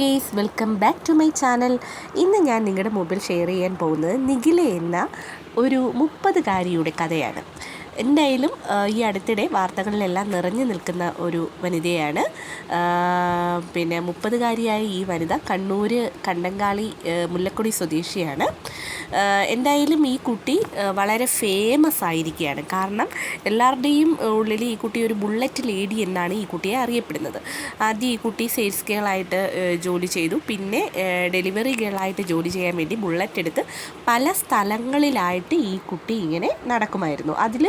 Guys welcome back to my channel. ഇന്ന് ഞാൻ നിങ്ങളുടെ മുമ്പിൽ ഷെയർ ചെയ്യാൻ പോകുന്നത് നിഖില എന്ന ഒരു മുപ്പതുകാരിയുടെ കഥയാണ്. എന്തായാലും ഈ അടുത്തിടെ വാർത്തകളിലെല്ലാം നിറഞ്ഞു നിൽക്കുന്ന ഒരു വനിതയാണ്. പിന്നെ മുപ്പതുകാരിയായ ഈ വനിത കണ്ണൂർ കണ്ടങ്കാളി മുല്ലക്കൊടി സ്വദേശിയാണ്. എന്തായാലും ഈ കുട്ടി വളരെ ഫേമസ് ആയിരിക്കുകയാണ്. കാരണം എല്ലാവരുടെയും ഉള്ളിൽ ഈ കുട്ടി ഒരു ബുള്ളറ്റ് ലേഡി എന്നാണ് ഈ കുട്ടിയെ അറിയപ്പെടുന്നത്. ആദ്യം ഈ കുട്ടി സെയിൽസ് ഗേളായിട്ട് ജോലി ചെയ്തു. പിന്നെ ഡെലിവറി ഗേളായിട്ട് ജോലി ചെയ്യാൻ വേണ്ടി ബുള്ളറ്റ് എടുത്ത് പല സ്ഥലങ്ങളിലായിട്ട് ഈ കുട്ടി ഇങ്ങനെ നടക്കുമായിരുന്നു. അതിൽ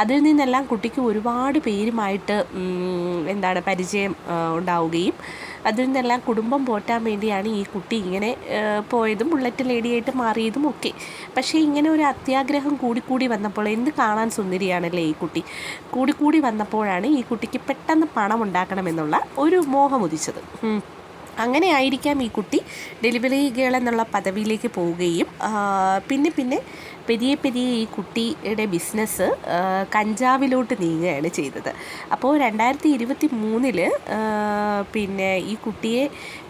അതിൽ നിന്നെല്ലാം കുട്ടിക്ക് ഒരുപാട് പേരുമായിട്ട് എന്താണ് പരിചയം ഉണ്ടാവുകയും അതിൽ നിന്നെല്ലാം കുടുംബം പോറ്റാൻ വേണ്ടിയാണ് ഈ കുട്ടി ഇങ്ങനെ പോയതും ബുള്ളറ്റ് ലേഡിയായിട്ട് മാറിയതും ഒക്കെ. പക്ഷേ ഇങ്ങനെ ഒരു അത്യാഗ്രഹം കൂടിക്കൂടി വന്നപ്പോൾ എന്ത് കാണാൻ സുന്ദരിയാണല്ലേ ഈ കുട്ടി? കൂടിക്കൂടി വന്നപ്പോഴാണ് ഈ കുട്ടിക്ക് പെട്ടെന്ന് പണം ഉണ്ടാക്കണമെന്നുള്ള ഒരു മോഹം ഉദിച്ചത്. അങ്ങനെ ആയിരിക്കാം ഈ കുട്ടി ഡെലിവറി ഗേൾ എന്നുള്ള പദവിയിലേക്ക് പോവുകയും പിന്നെ പിന്നെ പെരിയെ പെരിയെ ഈ കുട്ടിയുടെ ബിസിനസ് കഞ്ചാവിലോട്ട് നീങ്ങുകയാണ് ചെയ്തത്. അപ്പോൾ രണ്ടായിരത്തി ഇരുപത്തി മൂന്നിൽ പിന്നെ ഈ കുട്ടിയെ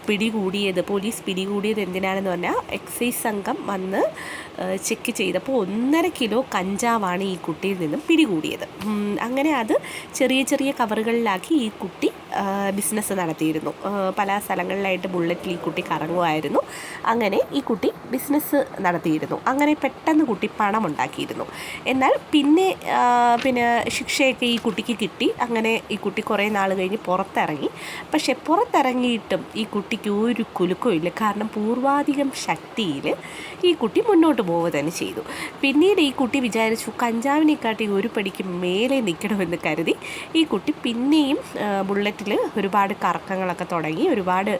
പിടികൂടിയത് പോലീസ് പിടികൂടിയത് എന്തിനാണെന്ന് പറഞ്ഞാൽ എക്സൈസ് സംഘം വന്ന് ചെക്ക് ചെയ്തപ്പോൾ ഒന്നര കിലോ കഞ്ചാവാണ് ഈ കുട്ടിയിൽ നിന്നും പിടികൂടിയത്. അങ്ങനെ അത് ചെറിയ ചെറിയ കവറുകളിലാക്കി ഈ കുട്ടി ബിസിനസ് നടത്തിയിരുന്നു. പല സ്ഥലങ്ങളിലായിട്ട് ബുള്ളറ്റിൽ ഈ കുട്ടി കറങ്ങുമായിരുന്നു. അങ്ങനെ ഈ കുട്ടി ബിസിനസ് നടത്തിയിരുന്നു. അങ്ങനെ പെട്ടെന്ന് കുട്ടി പണം ഉണ്ടാക്കിയിരുന്നു എന്നാൽ പിന്നെ പിന്നെ ശിക്ഷയൊക്കെ ഈ കുട്ടിക്ക് കിട്ടി. അങ്ങനെ ഈ കുട്ടി കുറേ നാൾ കഴിഞ്ഞ് പുറത്തിറങ്ങി. പക്ഷെ പുറത്തിറങ്ങിയിട്ടും ഈ കുട്ടിക്ക് ഒരു ഇല്ല. കാരണം പൂർവാധികം ശക്തിയിൽ ഈ കുട്ടി മുന്നോട്ട് പോവുക തന്നെ ചെയ്തു. പിന്നീട് ഈ കുട്ടി വിചാരിച്ചു കഞ്ചാവിനെക്കാട്ടി ഒരു പടിക്ക് മേലെ നിൽക്കണമെന്ന് കരുതി ഈ കുട്ടി പിന്നെയും ബുള്ളറ്റിൽ ഒരുപാട് കറക്കങ്ങളൊക്കെ തുടങ്ങി ഒരുപാട്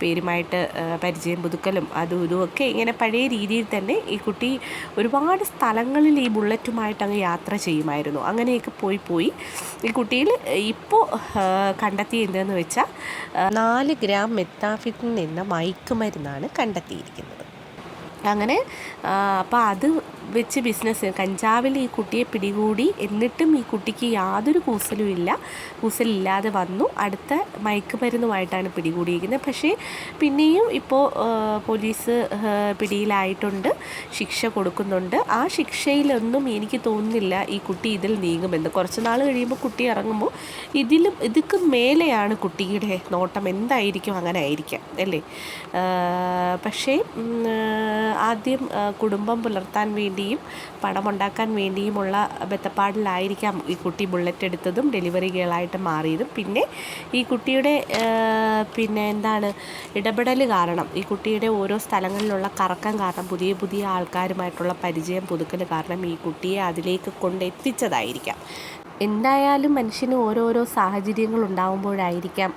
പേരുമായിട്ട് പരിചയം പുതുക്കലും അതും ഇതും ഒക്കെ ഇങ്ങനെ പഴയ രീതിയിൽ തന്നെ ഈ കുട്ടി ഒരുപാട് സ്ഥലങ്ങളിൽ ഈ ബുള്ളറ്റുമായിട്ട് അങ്ങ് യാത്ര ചെയ്യുമായിരുന്നു. അങ്ങനെയൊക്കെ പോയി പോയി ഈ കുട്ടിയിൽ ഇപ്പോൾ കണ്ടെത്തിയ എന്തെന്ന് വെച്ചാൽ നാല് ഗ്രാം മെത്താഫിറ്റിൻ എന്ന മയക്കുമരുന്നാണ് കണ്ടെത്തിയിരിക്കുന്നത്. അങ്ങനെ അപ്പോൾ അത് വെച്ച് ബിസിനസ് കഞ്ചാവിൽ ഈ കുട്ടിയെ പിടികൂടി എന്നിട്ടും ഈ കുട്ടിക്ക് യാതൊരു കൂസലും ഇല്ല. കൂസലില്ലാതെ വന്നു. അടുത്ത മയക്കുമരുന്നുമായിട്ടാണ് പിടികൂടിയിരിക്കുന്നത്. പക്ഷേ പിന്നെയും ഇപ്പോൾ പോലീസ് പിടിയിലായിട്ടുണ്ട്. ശിക്ഷ കൊടുക്കുന്നുണ്ട്. ആ ശിക്ഷയിലൊന്നും എനിക്ക് തോന്നുന്നില്ല ഈ കുട്ടി ഇതിൽ നീങ്ങുമെന്ന്. കുറച്ച് നാൾ കഴിയുമ്പോൾ കുട്ടി ഇറങ്ങുമ്പോൾ ഇതിലും ഇതൊക്കെ മേലെയാണ് കുട്ടിയുടെ നോട്ടം. എന്തായിരിക്കും അങ്ങനെ ആയിരിക്കാം അല്ലേ? പക്ഷേ ആദ്യം കുടുംബം പുലർത്താൻ വേണ്ടിയും പണമുണ്ടാക്കാൻ വേണ്ടിയുമുള്ള ബെത്തപ്പാടിലായിരിക്കാം ഈ കുട്ടി ബുള്ളറ്റ് എടുത്തതും ഡെലിവറി ഗേളായിട്ട് മാറിയതും. പിന്നെ ഈ കുട്ടിയുടെ പിന്നെ എന്താണ് ഇടപെടൽ കാരണം ഈ കുട്ടിയുടെ ഓരോ സ്ഥലങ്ങളിലുള്ള കറക്കം കാരണം പുതിയ പുതിയ ആൾക്കാരുമായിട്ടുള്ള പരിചയം പുതുക്കൽ കാരണം ഈ കുട്ടിയെ അതിലേക്ക് കൊണ്ടെത്തിച്ചതായിരിക്കാം. എന്തായാലും മനുഷ്യന് ഓരോരോ സാഹചര്യങ്ങൾ ഉണ്ടാകുമ്പോഴായിരിക്കാം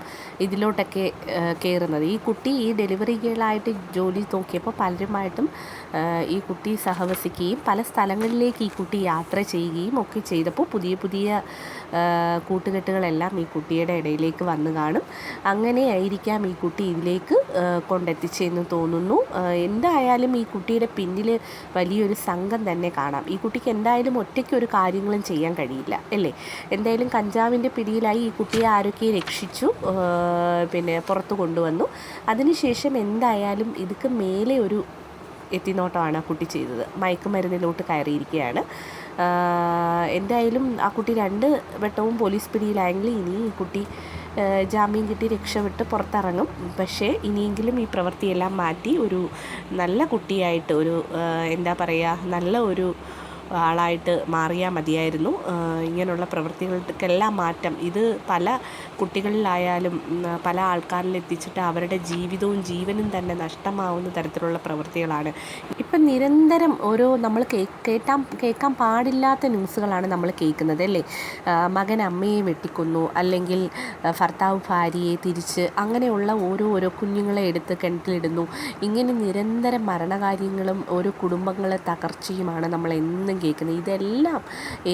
ഇതിലോട്ടൊക്കെ കയറുന്നത്. ഈ കുട്ടി ഈ ഡെലിവറി ഗേളായിട്ട് ജോലി നോക്കിയപ്പോൾ പലരുമായിട്ടും ആ, ഈ കുട്ടി സഹവസിക്കുകയും പല സ്ഥലങ്ങളിലേക്ക് ഈ കുട്ടി യാത്ര ചെയ്യുകയും ഒക്കെ ചെയ്തപ്പോൾ പുതിയ പുതിയ കൂട്ടുകെട്ടുകളെല്ലാം ഈ കുട്ടിയുടെ ഇടയിലേക്ക് വന്ന് കാണും. അങ്ങനെ ആയിരിക്കാം ഈ കുട്ടി ഇതിലേക്ക് കൊണ്ടെത്തിച്ചെന്ന് തോന്നുന്നു. എന്തായാലും ഈ കുട്ടിയുടെ പിന്നിൽ വലിയൊരു സംഘം തന്നെ കാണാം. ഈ കുട്ടിക്ക് എന്തായാലും ഒറ്റയ്ക്ക് ഒരു കാര്യങ്ങളും ചെയ്യാൻ കഴിയില്ല അല്ലേ? എന്തായാലും കഞ്ചാവിന്റെ പിടിയിലായി ഈ കുട്ടിയെ ആരൊക്കെ രക്ഷിച്ചു പിന്നെ പുറത്ത് കൊണ്ടുവന്നു. അതിനുശേഷം എന്തായാലും ഇതൊക്കെ മേലെ ഒരു എത്തിനോട്ടമാണ് ആ കുട്ടി ചെയ്തത്. മയക്കുമരുന്നിലോട്ട് കയറിയിരിക്കുകയാണ്. എന്തായാലും ആ കുട്ടി രണ്ട് വട്ടവും പോലീസ് പിടിയിലായെങ്കിൽ ഇനി ഈ കുട്ടി ജാമ്യം കിട്ടി രക്ഷപ്പെട്ട് പുറത്തിറങ്ങും. പക്ഷേ ഇനിയെങ്കിലും ഈ പ്രവൃത്തിയെല്ലാം മാറ്റി ഒരു നല്ല കുട്ടിയായിട്ട് ഒരു എന്താ പറയുക നല്ല ഒരു ആളായിട്ട് മാറിയാൽ മതിയായിരുന്നു. ഇങ്ങനെയുള്ള പ്രവൃത്തികൾക്കെല്ലാം മാറ്റം. ഇത് പല കുട്ടികളിലായാലും പല ആൾക്കാരിൽ എത്തിച്ചിട്ട് അവരുടെ ജീവിതവും ജീവനും തന്നെ നഷ്ടമാവുന്ന തരത്തിലുള്ള പ്രവൃത്തികളാണ്. ഇപ്പം നിരന്തരം ഓരോ നമ്മൾ കേട്ടാൻ കേൾക്കാൻ പാടില്ലാത്ത ന്യൂസുകളാണ് നമ്മൾ കേൾക്കുന്നത് അല്ലേ? മകൻ അമ്മയെ വെട്ടിക്കൊന്നു അല്ലെങ്കിൽ ഭർത്താവ് ഭാര്യയെ തിരിച്ച് അങ്ങനെയുള്ള ഓരോ ഓരോ കുഞ്ഞുങ്ങളെ എടുത്ത് കിണറ്റിലിടുന്നു. ഇങ്ങനെ നിരന്തരം മരണകാര്യങ്ങളും ഓരോ കുടുംബങ്ങളെ തകർച്ചയുമാണ് നമ്മൾ എന്നും കേൾക്കുന്നത്. ഇതെല്ലാം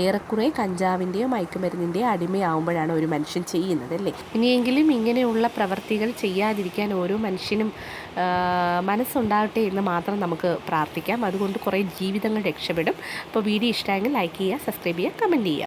ഏറെക്കുറെ കഞ്ചാവിന്റെയോ മയക്കുമരുന്നിന്റെയോ അടിമയാവുമ്പോഴാണ് ഒരു മനുഷ്യൻ ചെയ്യുന്നത് അല്ലേ? ഇനിയെങ്കിലും ഇങ്ങനെയുള്ള പ്രവർത്തികൾ ചെയ്യാതിരിക്കാൻ ഓരോ മനുഷ്യനും മനസ്സുണ്ടാവട്ടെ എന്ന് മാത്രം നമുക്ക് പ്രാർത്ഥിക്കാം. അതുകൊണ്ട് കുറേ ജീവിതങ്ങൾ രക്ഷപ്പെടും. അപ്പോൾ വീഡിയോ ഇഷ്ടമായെങ്കിൽ ലൈക്ക് ചെയ്യുക സബ്സ്ക്രൈബ് ചെയ്യുക കമന്റ് ചെയ്യുക.